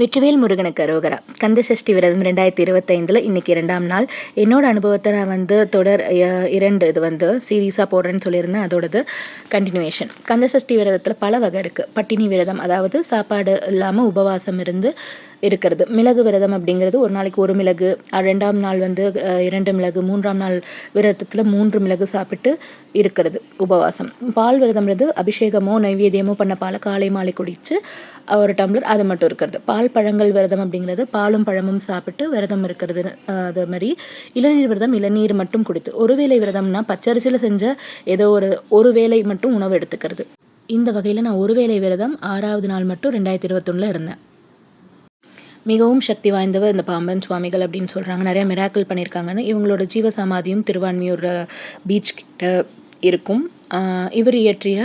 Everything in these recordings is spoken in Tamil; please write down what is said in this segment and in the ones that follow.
வெற்றிவேல் முருகனுக்கு அரோகரா. கந்த சஷ்டி விரதம் ரெண்டாயிரத்தி இருபத்தைந்தில் இன்றைக்கி இரண்டாம் நாள். என்னோட அனுபவத்தை நான் வந்து தொடர் இரண்டு இது வந்து சீரீஸாக போடுறேன்னு சொல்லியிருந்தேன். அதோடது கண்டினியூவேஷன் கந்த சஷ்டி விரதத்தில் பல வகை இருக்குது பட்டினி விரதம் அதாவது சாப்பாடு இல்லாமல் உபவாசம் இருந்து இருக்கிறது. மிளகு விரதம் அப்படிங்கிறது ஒரு நாளைக்கு ஒரு மிளகு ரெண்டாம் நாள் வந்து இரண்டு மிளகு மூன்றாம் நாள் விரதத்தில் மூன்று மிளகு சாப்பிட்டு இருக்கிறது உபவாசம். பால் விரதம்ன்றது அபிஷேகமோ நைவேத்தியமோ பண்ண பாலை காலை மாலை குடித்து ஒரு டம்ளர் அது மட்டும் இருக்கிறது. பால் பழங்கள் விரதம் அப்படிங்கிறது பாலும் பழமும் சாப்பிட்டு விரதம் இருக்கிறது அது மாதிரி இளநீர் விரதம் இளநீர் மட்டும் குடித்து ஒரு வேளை விரதம்னா பச்சரிசியில் செஞ்ச ஏதோ ஒரு ஒரு வேளை மட்டும் உணவு எடுத்துக்கிறது. இந்த வகையில் நான் ஒரு வேளை விரதம் ஆறாவது நாள் மட்டும் ரெண்டாயிரத்தி இருபத்தொன்னில் இருந்தேன். மிகவும் சக்தி வாய்ந்தவர் இந்த பாம்பன் சுவாமிகள் அப்படின்னு சொல்கிறாங்க நிறைய மிராக்கிள் பண்ணியிருக்காங்கன்னு. இவங்களோட ஜீவ சமாதியும் திருவான்மியூர் பீச் கிட்ட இருக்கும். இவர் இயற்றிய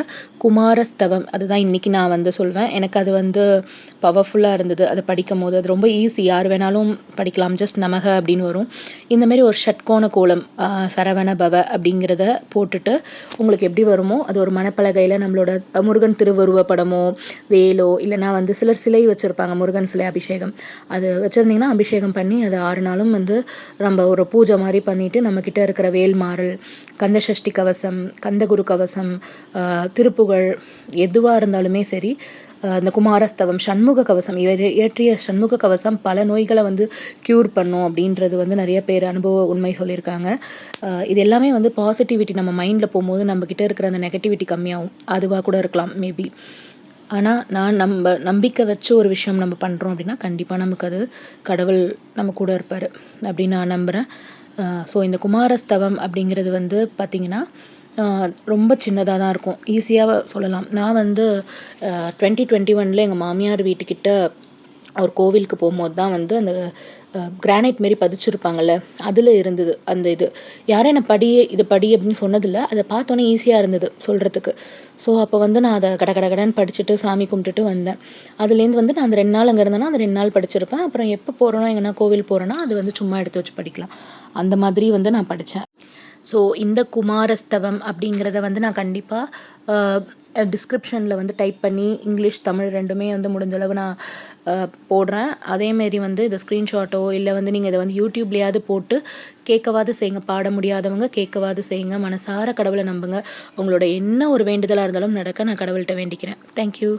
குமாரஸ்தவம். அதுதான் இன்றைக்கி நான் வந்து சொல்வேன். எனக்கு அது வந்து பவர்ஃபுல்லாக இருந்தது. அதை படிக்கும் போது அது ரொம்ப ஈஸி யார் வேணாலும் படிக்கலாம். ஜஸ்ட் நமக அப்படின்னு வரும். இந்த மாதிரி ஒரு ஷட்கோண கோலம் சரவண பவ அப்படிங்கிறத போட்டுட்டு உங்களுக்கு எப்படி வருமோ அது ஒரு மணப்பலகையில் நம்மளோட முருகன் திருவுருவப்படமோ வேலோ இல்லைனா வந்து சிலர் சிலை வச்சுருப்பாங்க. முருகன் சிலை அபிஷேகம். அது வச்சுருந்தீங்கன்னா அபிஷேகம் பண்ணி அது ஆறு நாளும் வந்து நம்ம ஒரு பூஜை மாதிரி பண்ணிவிட்டு நம்மக்கிட்ட இருக்கிற வேல்மாறல் கந்த சஷ்டி கவசம் கந்தகுரு கவசம் திருப்புகழ் எதுவாக இருந்தாலுமே சரி இந்த குமாரஸ்தவம் சண்முக கவசம் இவர் இயற்றிய சண்முக கவசம் பல நோய்களை வந்து க்யூர் பண்ணும் அப்படின்றது வந்து நிறைய பேர் அனுபவ உண்மை சொல்லியிருக்காங்க. இது எல்லாமே வந்து பாசிட்டிவிட்டி நம்ம மைண்டில் போகும்போது நம்மக்கிட்ட இருக்கிற அந்த நெகட்டிவிட்டி கம்மியாகும். அதுவாக கூட இருக்கலாம் மேபி ஆனால் நான் நம்ம நம்பிக்கை வச்சு ஒரு விஷயம் நம்ம பண்ணுறோம் அப்படின்னா கண்டிப்பாக நமக்கு அது கடவுள் நம்ம கூட இருப்பார் அப்படின்னு நான் நம்புகிறேன் ஸோ இந்த குமாரஸ்தவம் அப்படிங்கிறது வந்து பார்த்திங்கன்னா ரொம்ப சின்னதாக தான் இருக்கும். ஈஸியாக சொல்லலாம். நான் வந்து டுவெண்ட்டி டுவெண்ட்டி ஒனில் எங்கள் மாமியார் வீட்டுக்கிட்ட ஒரு கோவிலுக்கு போகும்போது தான் வந்து அந்த கிரானைட் மாரி பதிச்சிருப்பாங்கல்ல அதில் இருந்தது அந்த இது. யாரும் என்னை படி இது படி அப்படின்னு சொன்னதில்ல. அதை பார்த்தோன்னே ஈஸியாக இருந்தது சொல்கிறதுக்கு ஸோ அப்போ வந்து நான் அதை கட கட கடன்னு படிச்சுட்டு சாமி கும்பிட்டுட்டு வந்தேன். அதுலேருந்து வந்து நான் அந்த ரெண்டு நாள் அங்கே இருந்தேன்னா அந்த ரெண்டு நாள் படிச்சிருப்பேன். அப்புறம் எப்போ போகிறேனோ எங்கன்னா கோவில் போகிறேன்னா அது வந்து சும்மா எடுத்து வச்சு படிக்கலாம். அந்த மாதிரி வந்து நான் படித்தேன் ஸோ இந்த குமாரஸ்தவம் அப்படிங்கிறத வந்து நான் கண்டிப்பாக டிஸ்கிரிப்ஷனில் வந்து டைப் பண்ணி இங்கிலீஷ் தமிழ் ரெண்டுமே வந்து முடிஞ்சளவு நான் போடுறேன். அதேமாரி வந்து இந்த ஸ்க்ரீன்ஷாட்டோ இல்லை வந்து நீங்கள் இதை வந்து யூடியூப்லேயாவது போட்டு கேட்கவாது செய்யுங்க பாட முடியாதவங்க கேட்கவாது செய்யுங்க மனசார கடவுளை நம்புங்க. உங்களோட என்ன ஒரு வேண்டுதலாக இருந்தாலும் நடக்க நான் கடவுள்கிட்ட வேண்டிக்கிறேன். தேங்க்யூ